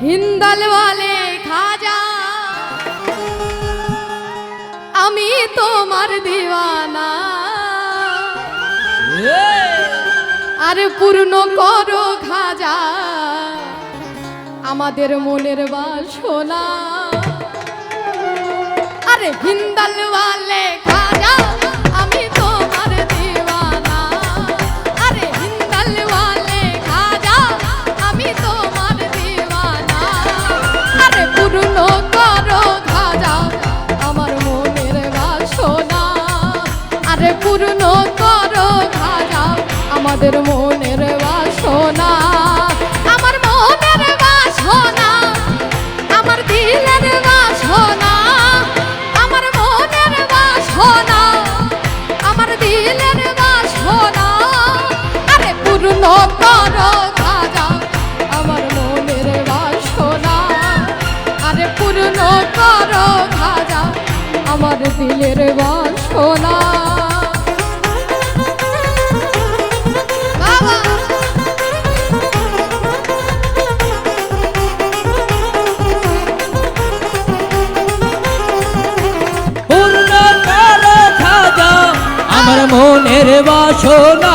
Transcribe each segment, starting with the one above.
হিন্দাল বলে খাজা। আমি তোমার দিওয়ানা। আরে পূর্ণ করো খাজা। আমাদের মনের বাসনা। আরে হিন্দাল বলে পূর্ণ কর রাজা আমার মনের বাসনা আরে পূর্ণ কর রাজা আমার দিলের বাসনা আমার মনের বাসনা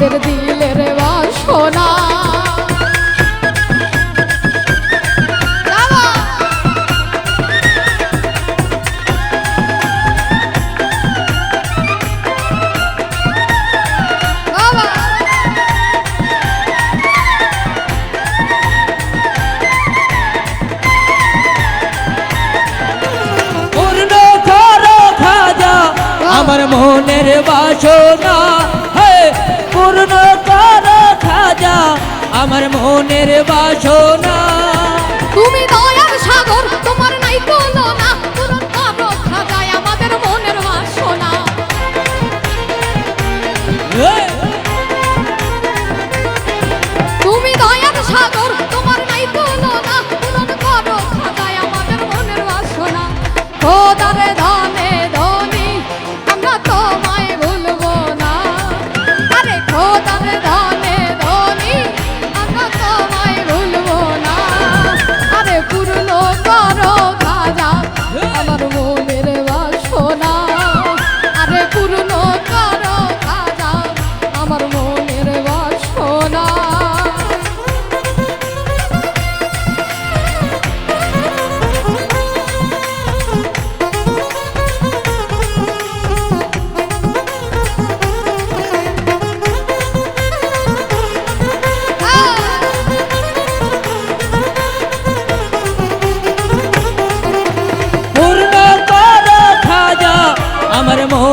আমাদের দিলের বাসনা। আমার মনের বাসনা। আমার মনের বাসনা।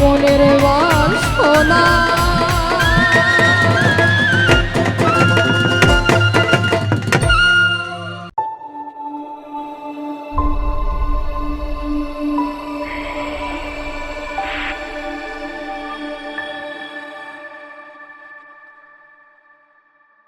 মনের বাসনা।